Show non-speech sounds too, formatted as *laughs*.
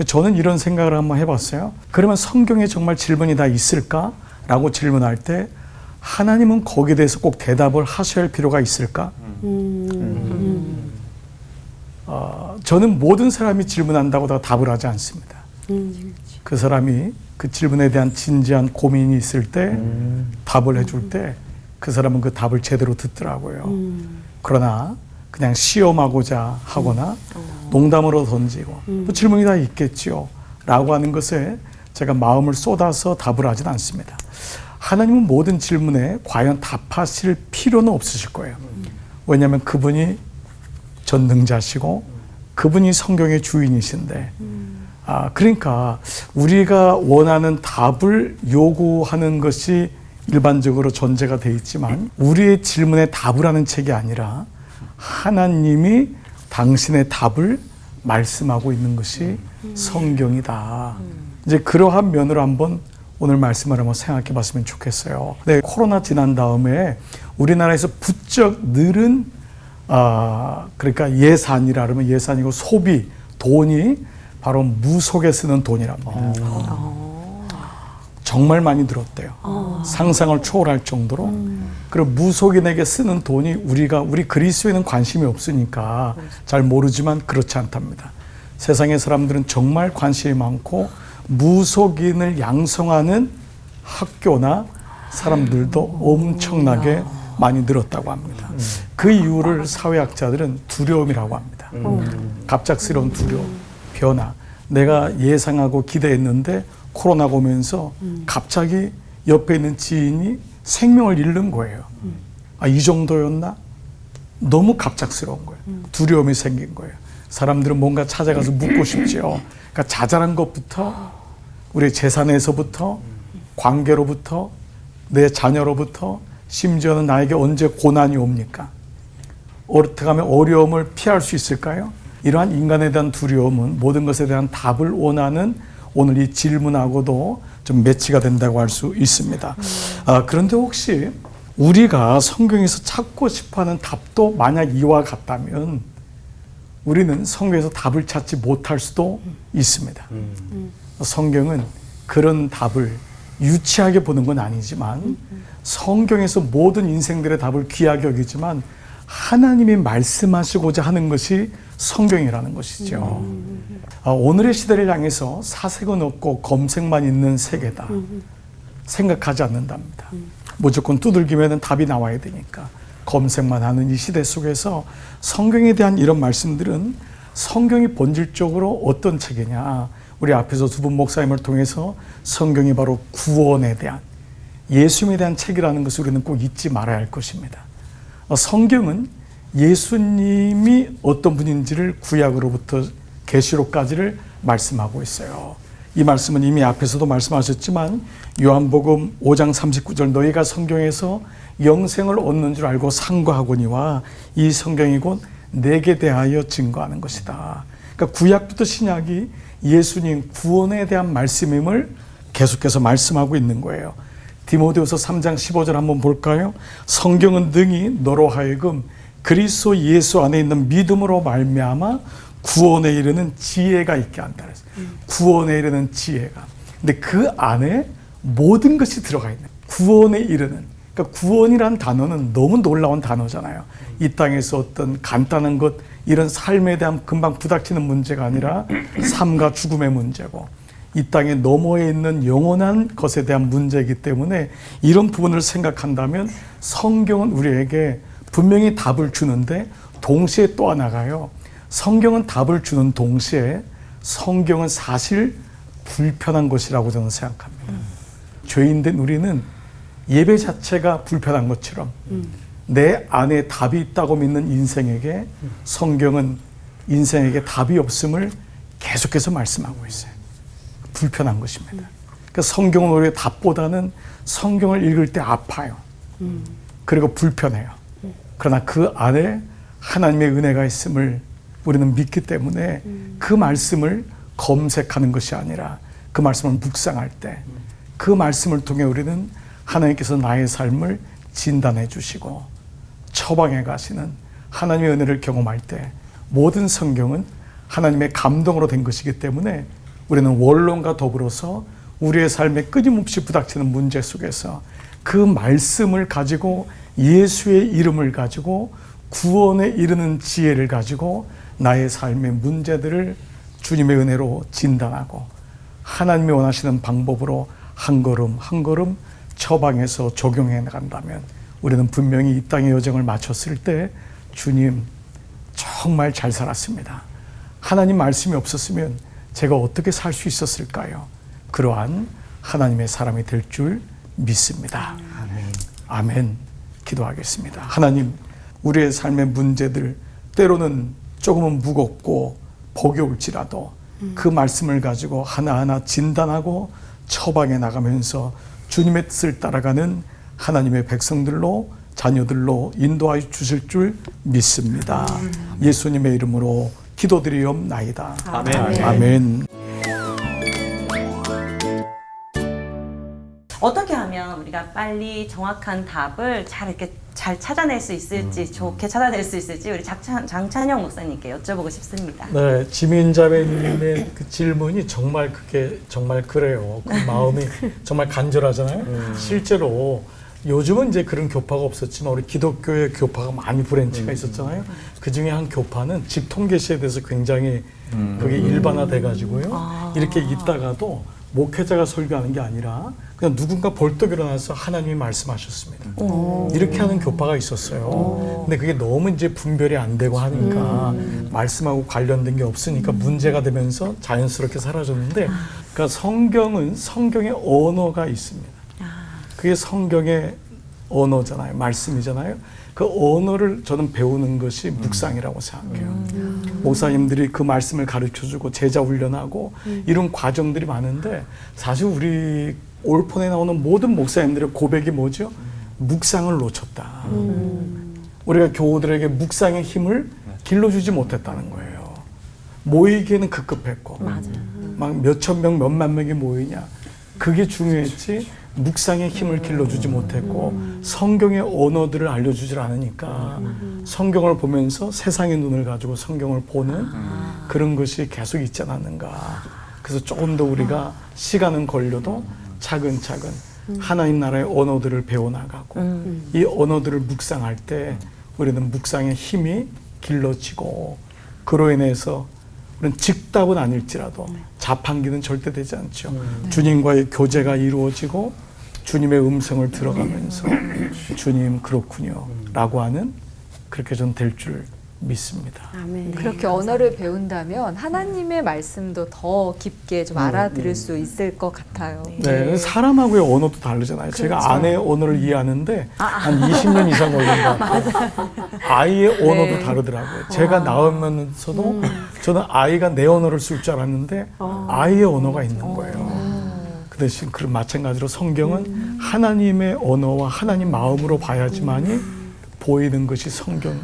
그 저는 이런 생각을 한번 해봤어요. 그러면 성경에 정말 질문이 다 있을까? 라고 질문할 때 하나님은 거기에 대해서 꼭 대답을 하셔야 할 필요가 있을까? 어, 저는 모든 사람이 질문한다고 다 답을 하지 않습니다. 그 사람이 그 질문에 대한 진지한 고민이 있을 때 답을 해줄 때 그 사람은 그 답을 제대로 듣더라고요. 그러나 그냥 시험하고자 하거나 농담으로 던지고 뭐 질문이 다 있겠지요. 라고 하는 것에 제가 마음을 쏟아서 답을 하진 않습니다. 하나님은 모든 질문에 과연 답하실 필요는 없으실 거예요. 왜냐하면 그분이 전능자시고 그분이 성경의 주인이신데 아 그러니까 우리가 원하는 답을 요구하는 것이 일반적으로 전제가 돼 있지만 우리의 질문에 답을 하는 책이 아니라 하나님이 당신의 답을 말씀하고 있는 것이 성경이다. 이제 그러한 면으로 한번 오늘 말씀을 한번 생각해 봤으면 좋겠어요. 네, 코로나 지난 다음에 우리나라에서 부쩍 늘은 아, 그러니까 예산이라 그러면 예산이고 소비, 돈이 바로 무속에 쓰는 돈이랍니다. 정말 많이 늘었대요. 상상을 초월할 정도로. 그리고 무속인에게 쓰는 돈이 우리가 우리 그리스도에는 관심이 없으니까 잘 모르지만 그렇지 않답니다. 세상의 사람들은 정말 관심이 많고 무속인을 양성하는 학교나 사람들도 엄청나게 많이 늘었다고 합니다. 그 이유를 사회학자들은 두려움이라고 합니다. 갑작스러운 두려움, 변화. 내가 예상하고 기대했는데 코로나가 오면서 갑자기 옆에 있는 지인이 생명을 잃는 거예요. 아, 이 정도였나? 너무 갑작스러운 거예요. 두려움이 생긴 거예요. 사람들은 뭔가 찾아가서 묻고 싶지요. 그러니까 자잘한 것부터 우리 재산에서부터 관계로부터 내 자녀로부터 심지어는 나에게 언제 고난이 옵니까? 어떻게 하면 어려움을 피할 수 있을까요? 이러한 인간에 대한 두려움은 모든 것에 대한 답을 원하는 오늘 이 질문하고도 좀 매치가 된다고 할 수 있습니다. 아, 그런데 혹시 우리가 성경에서 찾고 싶어하는 답도 만약 이와 같다면 우리는 성경에서 답을 찾지 못할 수도 있습니다. 성경은 그런 답을 유치하게 보는 건 아니지만 성경에서 모든 인생들의 답을 귀하게 여기지만 하나님이 말씀하시고자 하는 것이 성경이라는 것이죠. 아, 오늘의 시대를 향해서 사색은 없고 검색만 있는 세계다. 생각하지 않는답니다. 무조건 두들기면 답이 나와야 되니까 검색만 하는 이 시대 속에서 성경에 대한 이런 말씀들은 성경이 본질적으로 어떤 책이냐. 우리 앞에서 두 분 목사님을 통해서 성경이 바로 구원에 대한 예수님에 대한 책이라는 것을 우리는 꼭 잊지 말아야 할 것입니다. 어, 성경은 예수님이 어떤 분인지를 구약으로부터 계시록까지를 말씀하고 있어요. 이 말씀은 이미 앞에서도 말씀하셨지만 요한복음 5장 39절 너희가 성경에서 영생을 얻는 줄 알고 상고하거니와 이 성경이 곧 내게 대하여 증거하는 것이다. 그러니까 구약부터 신약이 예수님 구원에 대한 말씀임을 계속해서 말씀하고 있는 거예요. 디모데후서 3장 15절 한번 볼까요? 성경은 등이 너로 하여금 그리스도 예수 안에 있는 믿음으로 말미암아 구원에 이르는 지혜가 있게 한다. 그랬어요. 구원에 이르는 지혜가. 근데 그 안에 모든 것이 들어가 있는 구원에 이르는. 그러니까 구원이란 단어는 너무 놀라운 단어잖아요. 이 땅에서 어떤 간단한 것 이런 삶에 대한 금방 부닥치는 문제가 아니라 삶과 죽음의 문제고 이 땅에 너머에 있는 영원한 것에 대한 문제이기 때문에 이런 부분을 생각한다면 성경은 우리에게 분명히 답을 주는데 동시에 또 하나가요. 성경은 답을 주는 동시에 성경은 사실 불편한 것이라고 저는 생각합니다. 죄인된 우리는 예배 자체가 불편한 것처럼 내 안에 답이 있다고 믿는 인생에게 성경은 인생에게 답이 없음을 계속해서 말씀하고 있어요. 불편한 것입니다. 그러니까 성경은 오히려 답보다는 성경을 읽을 때 아파요. 그리고 불편해요. 그러나 그 안에 하나님의 은혜가 있음을 우리는 믿기 때문에 그 말씀을 검색하는 것이 아니라 그 말씀을 묵상할 때 그 말씀을 통해 우리는 하나님께서 나의 삶을 진단해 주시고 처방해 가시는 하나님의 은혜를 경험할 때 모든 성경은 하나님의 감동으로 된 것이기 때문에 우리는 원론과 더불어서 우리의 삶에 끊임없이 부닥치는 문제 속에서 그 말씀을 가지고 예수의 이름을 가지고 구원에 이르는 지혜를 가지고 나의 삶의 문제들을 주님의 은혜로 진단하고 하나님이 원하시는 방법으로 한 걸음 한 걸음 처방해서 적용해 나간다면 우리는 분명히 이 땅의 여정을 마쳤을 때 주님 정말 잘 살았습니다. 하나님 말씀이 없었으면 제가 어떻게 살 수 있었을까요? 그러한 하나님의 사람이 될 줄 믿습니다. 아멘. 기도하겠습니다. 하나님, 우리의 삶의 문제들 때로는 조금은 무겁고 버겨울지라도 그 말씀을 가지고 하나하나 진단하고 처방해 나가면서 주님의 뜻을 따라가는 하나님의 백성들로 자녀들로 인도하여 주실 줄 믿습니다. 예수님의 이름으로 기도드리옵나이다. 아멘. 아멘. 어떻게 하면 우리가 빨리 정확한 답을 잘 이렇게 잘 찾아낼 수 있을지 좋게 찾아낼 수 있을지 우리 장찬, 장찬영 목사님께 여쭤보고 싶습니다. 네, 지민 자매님의 그 질문이 정말 그게 정말 그래요. 그 *laughs* 마음이 정말 간절하잖아요. 실제로 요즘은 이제 그런 교파가 없었지만 우리 기독교의 교파가 많이 브랜치가 있었잖아요. 그 중에 한 교파는 집 통계시에 대해서 굉장히 그게 일반화돼 가지고요. 이렇게 있다가도 목회자가 설교하는 게 아니라 그냥 누군가 벌떡 일어나서 하나님이 말씀하셨습니다. 이렇게 하는 교파가 있었어요. 근데 그게 너무 이제 분별이 안 되고 하니까 말씀하고 관련된 게 없으니까 문제가 되면서 자연스럽게 사라졌는데 그러니까 성경은 성경의 언어가 있습니다. 그게 성경의 언어잖아요. 말씀이잖아요. 그 언어를 저는 배우는 것이 묵상이라고 생각해요. 목사님들이 그 말씀을 가르쳐 주고 제자 훈련하고 이런 과정들이 많은데 사실 우리 올폰에 나오는 모든 목사님들의 고백이 뭐죠? 묵상을 놓쳤다. 우리가 교우들에게 묵상의 힘을 길러주지 못했다는 거예요. 모이기에는 급급했고, 막 몇 천 명, 몇만 명이 모이냐. 그게 중요했지, 묵상의 힘을 길러주지 못했고, 성경의 언어들을 알려주질 않으니까, 성경을 보면서 세상의 눈을 가지고 성경을 보는 그런 것이 계속 있지 않았는가. 그래서 조금 더 우리가 시간은 걸려도 차근차근 하나님 나라의 언어들을 배워나가고, 이 언어들을 묵상할 때 우리는 묵상의 힘이 길러지고 그로 인해서 우리는 즉답은 아닐지라도 자판기는 절대 되지 않죠. 주님과의 교제가 이루어지고 주님의 음성을 들어가면서 주님 그렇군요 라고 하는 그렇게 전 될 줄 믿습니다. 아멘. 그렇게 언어를 배운다면 하나님의 말씀도 더 깊게 좀 알아들을 수 있을 것 같아요. 네, 사람하고의 언어도 다르잖아요. 제가 그렇죠. 아내의 언어를 이해하는데 한 20년 이상 걸린 것 같아요. 아이의 언어도 네. 다르더라고요. 제가 낳으면서도 저는 아이가 내 언어를 쓸 줄 알았는데 아이의 언어가 있는 거예요. 그 대신 그 마찬가지로 성경은 하나님의 언어와 하나님 마음으로 봐야지만이 보이는 것이 성경이다.